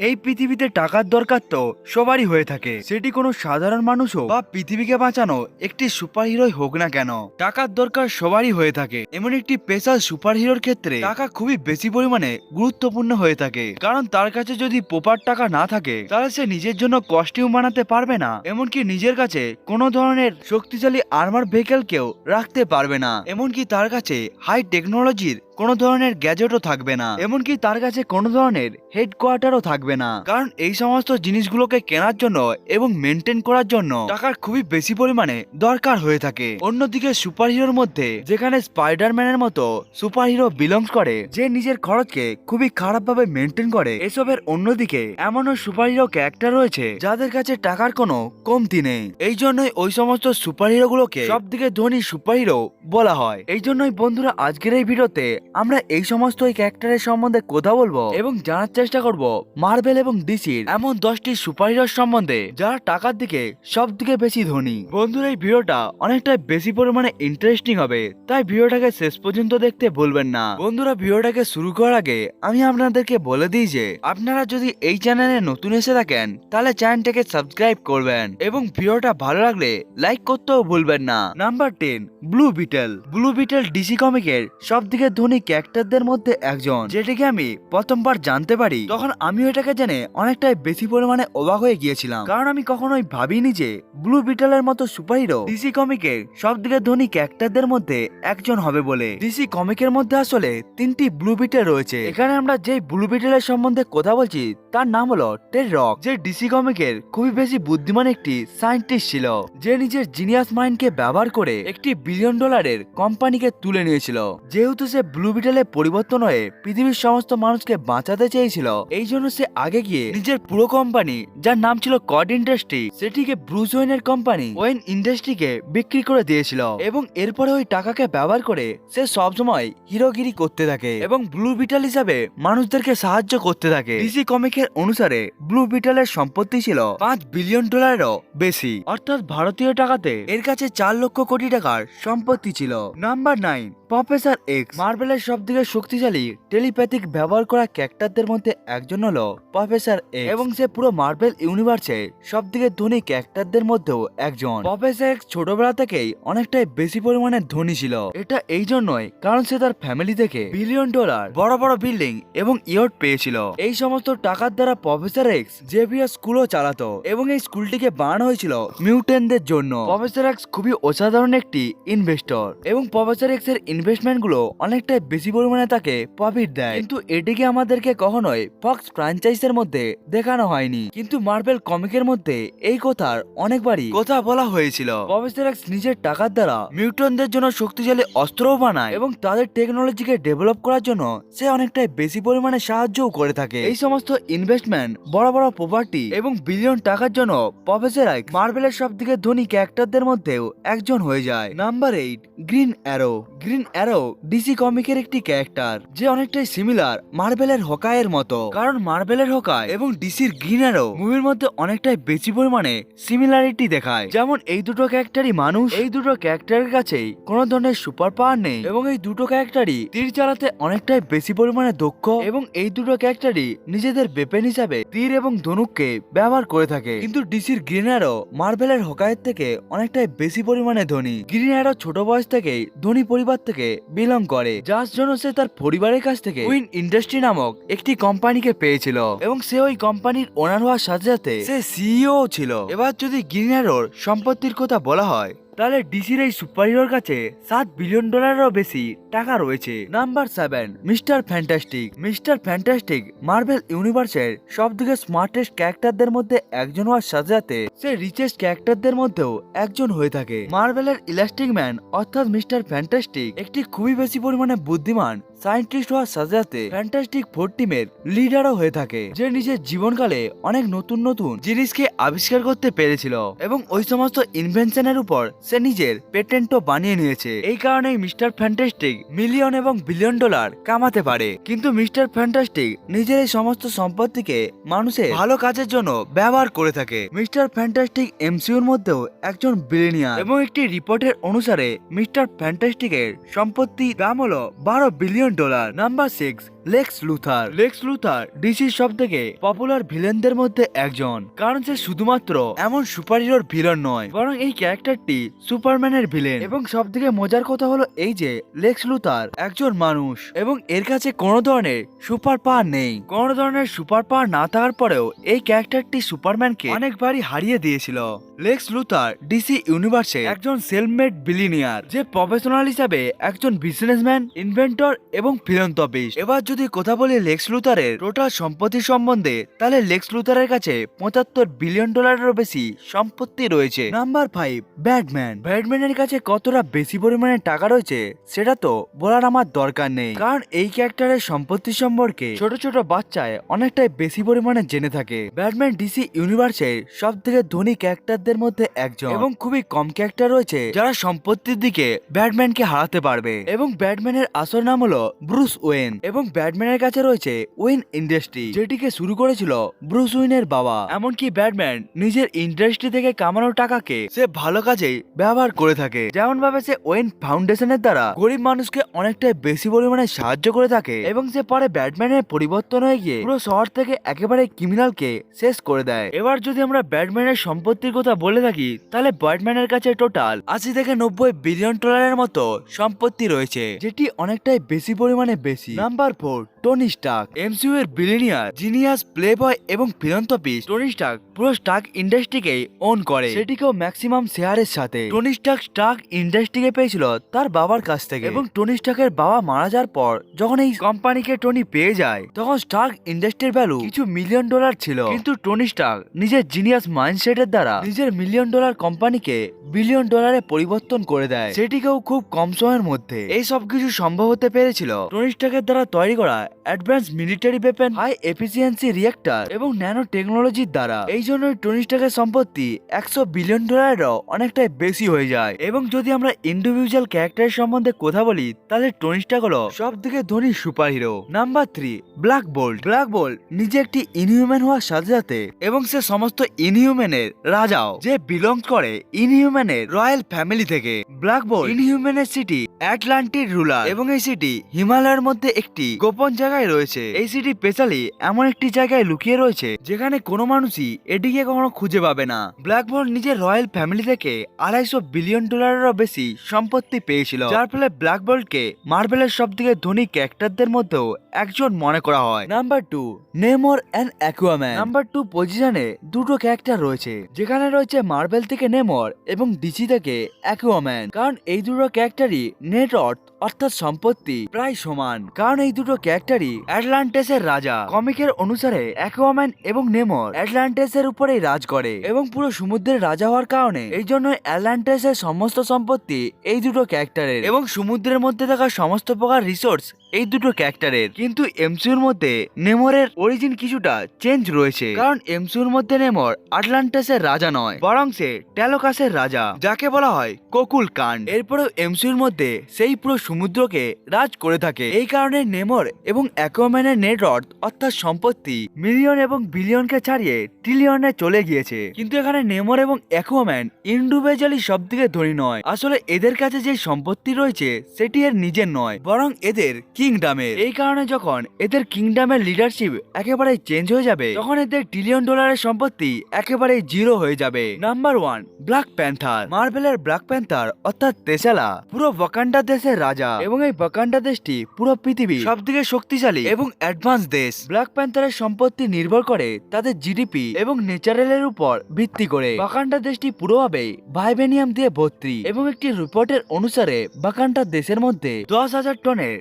এই পৃথিবীতে টাকার দরকার তো সবারই হয়ে থাকে। সেটি কোনো সাধারণ মানুষ হোক বা পৃথিবীকে বাঁচানো একটি সুপার হিরোই হোক না কেন। টাকার দরকার সবারই হয়ে থাকে। এমন একটি স্পেশাল সুপার হিরোর ক্ষেত্রে টাকা খুবই বেশি পরিমাণে গুরুত্বপূর্ণ হয়ে থাকে। কারণ তার কাছে যদি প্রপার টাকা না থাকে, তাহলে সে নিজের জন্য কস্টিউম বানাতে পারবে না। এমনকি নিজের কাছে কোনো ধরনের শক্তিশালী আর্মার ভেহিকেলকেও রাখতে পারবে না। এমনকি তার কাছে হাই টেকনোলজির কোনো ধরনের গ্যাজেটও থাকবে না। এমনকি তার কাছে কোনো ধরনের হেডকোয়ার্টারও থাকবে না। কারণ এই সমস্ত জিনিসগুলোকে কেনার জন্য এবং মেনটেন করার জন্য টাকার খুবই বেশি পরিমাণে দরকার হয়ে থাকে। অন্যদিকে সুপার হিরোর মধ্যে, যেখানে স্পাইডারম্যানের মতো সুপার হিরো বিলংস করে, যে নিজের খরচকে খুবই খারাপভাবে মেনটেন করে, এসবের অন্যদিকে এমনও সুপার হিরো ক্যারেক্টার রয়েছে, যাদের কাছে টাকার কোনো কমতি নেই। এই জন্যই ওই সমস্ত সুপার হিরো গুলোকে সব দিকে ধনী সুপার হিরো বলা হয়। এই জন্যই বন্ধুরা, আজকের এই ভিডিওতে আমরা এই সমস্ত এই ক্যারেক্টারের সম্বন্ধে কথা বলব এবং জানার চেষ্টা করব মার্বেল এবং ডিসির এমন দশটি সুপার হিরোর সম্বন্ধে যারা টাকার দিকে সব দিকে বেশি ধনী। বন্ধুরা এই ভিডিওটা অনেকটাই বেশি পরিমাণে ইন্টারেস্টিং হবে, তাই ভিডিওটাকে শেষ পর্যন্ত দেখতে ভুলবেন না। বন্ধুরা, ভিডিওটাকে শুরু করার আগে আমি আপনাদেরকে বলে দিই যে, আপনারা যদি এই চ্যানেলে নতুন এসে থাকেন, তাহলে চ্যানেলটাকে সাবস্ক্রাইব করবেন এবং ভিডিওটা ভালো লাগলে লাইক করতেও ভুলবেন না। Number ten Blue Beetle Blue Beetle DC কমিকের সব থেকে ধনী ক্যারেক্টারদের মধ্যে একজন, যেটিকে আমি প্রথমবার জানতে পারি। তখন আমি এটাকে জেনে অনেকটাই বেশি পরিমাণে অবাক হয়ে গিয়েছিলাম। কারণ আমি কখনোই ভাবিনি যে ব্লু বিটেলের মতো সুপারহিরো ডিসি কমিকের সব থেকে ধনী ক্যারেক্টারদের মধ্যে একজন হবে বলে। ডিসি কমিকের মধ্যে আসলে তিনটি ব্লু বিটেল রয়েছে। এখানে আমরা যে ব্লু বিটেলের সম্বন্ধে কথা বলছি, তার নাম হলো টেড রক যে ডিসি কমিকের খুবই বেশি বুদ্ধিমান একটি সায়েন্টিস্ট ছিল। যে নিজের জিনিয়াস মাইন্ডকে ব্যবহার করে একটি বিলিয়ন ডলারের কোম্পানিকে তুলে নিয়েছিল। যেহেতু সে ব্লু বিটেলে পরিবর্তন হয়ে পৃথিবীর সমস্ত মানুষকে বাঁচাতে চেয়েছিল, এই জন্য সে আগে গিয়ে নিজের পুরো কোম্পানি যার নাম ছিল কড ইন্ডাস্ট্রি সেটিকে ব্রুস ওয়েনের কোম্পানি ওয়েন ইন্ডাস্ট্রিকে বিক্রি করে দিয়েছিল এবং এরপরে ওই টাকাকে ব্যবহার করে সে সবসময় হিরোগিরি করতে থাকে এবং ব্লু বিটাল হিসাবে মানুষদেরকে সাহায্য করতে থাকে। ডিসি কমিকের অনুসারে ব্লু বিটালের সম্পত্তি ছিল পাঁচ বিলিয়ন ডলারেরও বেশি। অর্থাৎ ভারতীয় টাকাতে এর কাছে চার লক্ষ কোটি টাকার সম্পত্তি ছিল। নাম্বার নাইন প্রফেসর এক্স মার্বেলের সব থেকে শক্তিশালী টেলিপ্যাথিক ব্যবহার করা ক্যারেক্টারদের মধ্যে একজন হলো প্রফেসর এক্স এবং সে পুরো মার্বেল ইউনিভার্সে সব থেকে ধনী ক্যারেক্টারদের মধ্যেও একজন। প্রফেসর এক্স ছোটবেলা থেকেই অনেকটাই বেশি পরিমাণে ধনী ছিল। এটা এই জন্যই কারণ সে তার ফ্যামিলি থেকে বিলিয়ন ডলার বড় বড় বিল্ডিং এবং ইয়ট পেয়েছিল। এই সমস্ত টাকার দ্বারা প্রফেসর এক্স জেভিয়ার স্কুলও চালাতো এবং এই স্কুলটিকে বানানো হয়েছিল মিউটেনদের জন্য। প্রফেসর এক্স খুবই অসাধারণ একটি ইনভেস্টর এবং প্রফেসর এক্সের ইনভেস্টমেন্টগুলো অনেকটাই বেশি পরিমাণে তাকে প্রফিট দেয়। কিন্তু এটিকে আমাদেরকে কখনোই ফক্স ফ্র্যাঞ্চাইজের মধ্যে দেখানো হয়নি। কিন্তু মার্বেল কমিকের মধ্যে এই কথার অনেকবারই কথা বলা হয়েছিল। প্রফেসর এক্স নিজের টাকার দ্বারা মিউটনদের জন্য শক্তিশালী অস্ত্রও বানায় এবং তাদের টেকনোলজিকে ডেভেলপ করার জন্য সে অনেকটাই বেশি পরিমাণে সাহায্যও করে থাকে। এই সমস্ত ইনভেস্টমেন্ট বড় বড় প্রপার্টি এবং বিলিয়ন টাকার জন্য প্রফেসর মার্বেলের সব থেকে ধনী ক্যারেক্টারদের মধ্যেও একজন হয়ে যায়। Number eight Green Arrow Green Arrow DC কমিকের একটি ক্যারেক্টার যে অনেকটাই সিমিলার মার্বেলের হকায়ের মতো। কারণ মার্বেলের হকায় এবং ডিসির গ্রিন অ্যারো মুভির মধ্যে অনেকটাই বেশি পরিমাণে সিমিলারিটি দেখায়। যেমন এই দুটো ক্যারেক্টারই মানুষ, এই দুটো ক্যারেক্টারের কাছেই কোনো ধরনের সুপার পাওয়ার নেই এবং এই দুটো ক্যারেক্টারই তীর চালাতে অনেকটাই বেশি পরিমাণে দক্ষ এবং এই দুটো ক্যারেক্টারই নিজেদের বেপেন হিসাবে তীর এবং ধনুককে ব্যবহার করে থাকে। কিন্তু ডিসির গ্রিন অ্যারো মার্বেলের হকায়ের থেকে অনেকটাই বেশি পরিমাণে ধনী। গ্রিন অ্যারো ছোট বয়স থেকেই ধনী পরিবার থেকে বিলং করে, যার জন্য সে তার পরিবারের কাছ থেকে উইন ইন্ডাস্ট্রি নামক একটি কোম্পানিকে পেয়েছিল এবং সে ওই কোম্পানির ওনার হওয়ার সাথে সাথে সে সিইও ছিল। এবার যদি গ্রিনারোর সম্পত্তির কথা বলা হয় তাহলে ডিসির এই সুপারহিরোর কাছে সাত বিলিয়ন ডলারেরও বেশি টাকা রয়েছে। Number seven Mister Fantastic Mister Fantastic Marvel ইউনিভার্সের সব থেকে স্মার্টেস্ট ক্যারেক্টারদের মধ্যে একজন হওয়ার সাথে সাথে সে রিচেস্ট ক্যারেক্টারদের মধ্যেও একজন হয়ে থাকে। মার্বেলের ইলাস্টিক ম্যান অর্থাৎ মিস্টার ফ্যান্টাস্টিক একটি খুবই বেশি পরিমাণে বুদ্ধিমান সায়েন্টিস্ট হওয়ার সাথে সাথে ফ্যান্টাস্টিক ফোর টিমের লিডারও হয়ে থাকে, যে নিজের জীবনকালে অনেক নতুন নতুন জিনিসকে আবিষ্কার করতে পেরেছিল এবং ওই সমস্ত ইনভেনশনের উপর সে নিজের পেটেন্টও বানিয়ে নিয়েছে। এই কারণেই মিস্টার ফ্যান্টাস্টিক মিলিয়ন এবং বিলিয়ন ডলার কামাতে পারে। কিন্তু মিস্টার ফ্যান্টাস্টিক নিজের এই সমস্ত সম্পত্তিকে মানুষের ভালো কাজের জন্য ব্যবহার করে থাকে। মিস্টার ফ্যান্টাস্টিক এমসিউর মধ্যেও একজন বিলিনিয়ার এবং একটি রিপোর্টের অনুসারে মিস্টার ফ্যান্টাস্টিকের সম্পত্তি দাম হলো বারো billion dollar number six Lex Luthor. Lex Luthor, ডিসির সব থেকে পপুলার ভিলেনদের মধ্যে একজন। কারণ সে শুধুমাত্র এমন সুপার হিরোর ভিলেন নয়, বরং এই ক্যারেক্টারটি সুপারম্যানের ভিলেন এবং সব থেকে মজার কথা হলো এই যে, লেক্স লুথার একজন মানুষ, এবং এর কাছে কোনো ধরনের সুপার পাওয়ার নেই। কোনো ধরনের সুপার পাওয়ার না থাকার পরেও এই ক্যারেক্টারটি সুপারম্যানকে অনেকবারই হারিয়ে দিয়েছিল। লেক্স লুথার, ডিসি ইউনিভার্সে একজন সেলমেড বিলিনিয়ার যে প্রফেশনাল হিসাবে একজন বিজনেসম্যান ইনভেন্টর এবং ফিলন্থপিস্ট এবার কথা বলি লেক্স লুথারের টোটাল সম্পত্তি সম্বন্ধে, তাহলে লেক্স লুথারের কাছে পঁচাত্তর বিলিয়ন ডলারেরও বেশি সম্পত্তি রয়েছে। Number five, Batman. ব্যাটম্যানের কাছে কতটা বেশি পরিমাণে টাকা রয়েছে, সেটা তো বলার আমার দরকার নেই। কারণ এই ক্যারেক্টারের সম্পত্তি সম্পর্কে ছোট ছোট বাচ্চায় অনেকটাই বেশি পরিমাণে জেনে থাকে। ব্যাটম্যান ডিসি ইউনিভার্সের সব থেকে ধনী ক্যারেক্টারদের মধ্যে একজন। এবং খুবই কম ক্যারেক্টার রয়েছে যারা সম্পত্তির দিকে ব্যাটম্যানকে হারাতে পারবে। এবং ব্যাটম্যানের আসল নাম হলো ব্রুস ওয়েন। এবং ব্যাটম্যানের কাছে রয়েছে উইন ইন্ডাস্ট্রি যেটিকে শুরু করেছিল ব্রুস উইনের বাবা। এমনকি ব্যাটম্যান নিজের ইন্ডাস্ট্রি থেকে কামানো টাকাকে সে ভালো কাজে ব্যবহার করে থাকে। যেমন ভাবে সে ওয়েন ফাউন্ডেশনের দ্বারা গরিব মানুষকে অনেকটাই বেশি পরিমাণে সাহায্য করে থাকে এবং সে পরে ব্যাটম্যানের পরিবর্তন হয়ে গিয়ে পুরো শহর থেকে একেবারে ক্রিমিনালকে শেষ করে দেয়। এবার যদি আমরা ব্যাটম্যানের সম্পত্তির কথা বলে থাকি, তাহলে ব্যাটম্যানের কাছে টোটাল আশি থেকে নব্বই বিলিয়ন ডলারের মতো সম্পত্তি রয়েছে, যেটি অনেকটাই বেশি পরিমাণে বেশি। Number four Tony Stark MCU এর বিলিনিয়ার জিনিয়াস প্লে বয় এবং ফিলন্থপিস্ট টনি স্টার্ক পুরো স্টার্ক ইন্ডাস্ট্রিকে ওন করে। সেটিকেও ম্যাক্সিমাম শেয়ারের সাথে। টনি স্টার্ক স্টার্ক ইন্ডাস্ট্রিকে পেয়েছিল তার বাবার কাছ থেকে। এবং টনি স্টার্কের বাবা মারা যাওয়ার পর যখন এই কোম্পানিকে টনি পেয়ে যায়, তখন স্টার্ক ইন্ডাস্ট্রির ভ্যালু কিছু মিলিয়ন ডলার ছিল। কিন্তু টনি স্টার্ক নিজের জিনিয়াস মাইন্ডসেটের দ্বারা নিজের মিলিয়ন ডলার কোম্পানিকে বিলিয়ন ডলারে পরিবর্তন করে দেয়। সেটিকেও খুব কম সময়ের মধ্যে। এই সব কিছু সম্ভব হতে পেরেছিল। টনিস্টাকের দ্বারা তৈরি করা advance military weapon high efficiency reactor এবং ন্যানো টেকনোলজির দ্বারা। এই জন্যই টনি স্টার্কের সম্পত্তি একশো বিলিয়ন ডলারেরও অনেকটাই বেশি হয়ে যায়। এবং যদি আমরা ইন্ডিভিজুয়াল ক্যারেক্টারের সম্বন্ধে কথা বলি, তাহলে টনি স্টার্ক হলো সব থেকে ধনী superhero number three Black Bolt Black Bolt নিজে একটি ইনহিউম্যান হওয়ার সাথে সাথে এবং সে সমস্ত ইনহিউম্যানের রাজাও, যে বিলং করে ইনহিউম্যানের রয়্যাল ফ্যামিলি থেকে। ব্ল্যাক বোল্ট ইনহিউম্যানের সিটি অ্যাটলান্টির রুলার এবং এই সিটি হিমালয়ের মধ্যে একটি গোপন জায়গায় রয়েছে। এই সিটি স্পেশালি এমন একটি জায়গায় লুকিয়ে রয়েছে, যেখানে কোনো মানুষই এটিকে কখনো খুঁজে পাবে না। ব্ল্যাক বোল্ট নিজের রয়্যাল ফ্যামিলি থেকে আড়াইশো বিলিয়ন ডলারেরও বেশি সম্পত্তি পেয়েছিল, যার ফলে ব্ল্যাক বোল্টকে মার্বেলের সব থেকে ধনী ক্যারেক্টারদের মধ্যেও একজন মনে করা হয়। Number two Namor and Aquaman number two পজিশনে দুটো ক্যারেক্টার রয়েছে, যেখানে রয়েছে মার্বেল থেকে নেমর এবং ডিসি থেকে অ্যাকুয়াম্যান কারণ এই দুটো ক্যারেক্টারই নেট অর্থ, অর্থাৎ সম্পত্তি প্রায় সমান। কারণ এই দুটো ক্যারেক্টারই অ্যাটলান্টেসের রাজা। কমিকের অনুসারে অ্যাকোয়াম্যান এবং নেমর অ্যাটলান্টিসের উপরেই রাজ করে এবং পুরো সমুদ্রের রাজা হওয়ার কারণে এই জন্য অ্যাটলান্টিসের সমস্ত সম্পত্তি এই দুটো ক্যারেক্টারের এবং সমুদ্রের মধ্যে থাকা সমস্ত প্রকার রিসোর্স এই দুটো ক্যারেক্টারের কিন্তু এমসিউর মধ্যে নেমরের অরিজিন কিছুটা চেঞ্জ রয়েছে। কারণ এমসিউর মধ্যে নেমর আটলান্টাসের রাজা নয়, বরং সে ট্যালোকাসের রাজা, যাকে বলা হয় কোকুল কান এরপরেও এমসিউর মধ্যে সেই পুরো সমুদ্রকে রাজ করে থাকে। এই কারণে নেমর এবং অ্যাকোয়াম্যানের নেট অর্থ অর্থাৎ সম্পত্তি মিলিয়ন এবং বিলিয়নকে ছাড়িয়ে ট্রিলিয়নে চলে গিয়েছে। কিন্তু এখানে নেমর এবং অ্যাকোয়াম্যান ইন্ডিভিজুয়ালি সব থেকে ধনী নয়। আসলে এদের কাছে যে সম্পত্তি রয়েছে, সেটি এর নিজের নয়, বরং এদের কিংডামের এই কারণে যখন এদের কিংডামের লিডারশিপ একেবারে চেঞ্জ হয়ে যাবে, তখন এদের ট্রিলিয়ন ডলারের সম্পত্তি একেবারে জিরো হয়ে যাবে। নাম্বার ওয়ান ব্ল্যাক প্যান্থার মার্বেলের ব্ল্যাক প্যান্থার অর্থাৎ তেসালা পুরো বকান্ডা দেশের রাজা এবং এই বকান্ডা দেশটি পুরো পৃথিবী সব থেকে শক্তিশালী এবং অ্যাডভান্স দেশ। ব্ল্যাক প্যান্থারের সম্পত্তি নির্ভর করে তাদের জিডিপি এবং নেচারেলের উপর ভিত্তি করে। বাকান্ডা দেশটি পুরোভাবে ভাইবেনিয়াম দিয়ে ভর্তি এবং একটি রিপোর্টের অনুসারে বাকান্ডা দেশের মধ্যে দশ হাজার টনের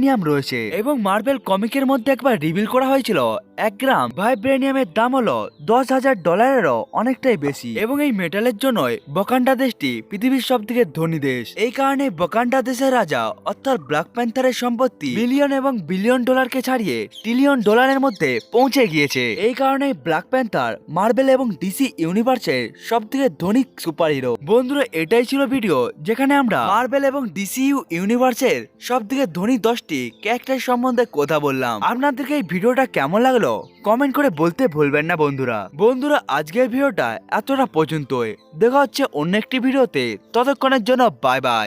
ভাইব্রেনিয়াম রয়েছে। এবং মার্বেল কমিকের মধ্যে একবার রিভিল করা হয়েছিল। এক গ্রাম ভাইব্রেনিয়ামের দাম হলো দশ হাজার ডলারেরও অনেকটাই বেশি। এবং এই মেটালের জন্যই বকান্ডা দেশটি পৃথিবীর সব থেকে ধনী দেশ। এই কারণে বকান্ডা দেশের রাজা অর্থাৎ ব্ল্যাক প্যান্থারের সম্পত্তি মিলিয়ন এবং বিলিয়ন ডলারকে ছাড়িয়ে ট্রিলিয়ন ডলারের মধ্যে পৌঁছে গিয়েছে। এই কারণে ব্ল্যাক প্যান্থার, মার্বেল এবং ডিসি ইউনিভার্সের সব থেকে ধনী সুপার হিরো বন্ধুরা, এটাই ছিল ভিডিও যেখানে আমরা মার্বেল এবং ডিসিইউ ইউনিভার্সের সব থেকে ধনী দশটি ক্যারেক্টার সম্বন্ধে কথা বললাম। আপনাদেরকে এই ভিডিওটা কেমন লাগল? কমেন্ট করে বলতে ভুলবেন না বন্ধুরা। বন্ধুরা, আজকের ভিডিওটা এতটা পর্যন্তই। দেখা হচ্ছে অন্য একটি ভিডিওতে। ততক্ষণের জন্য বাই বাই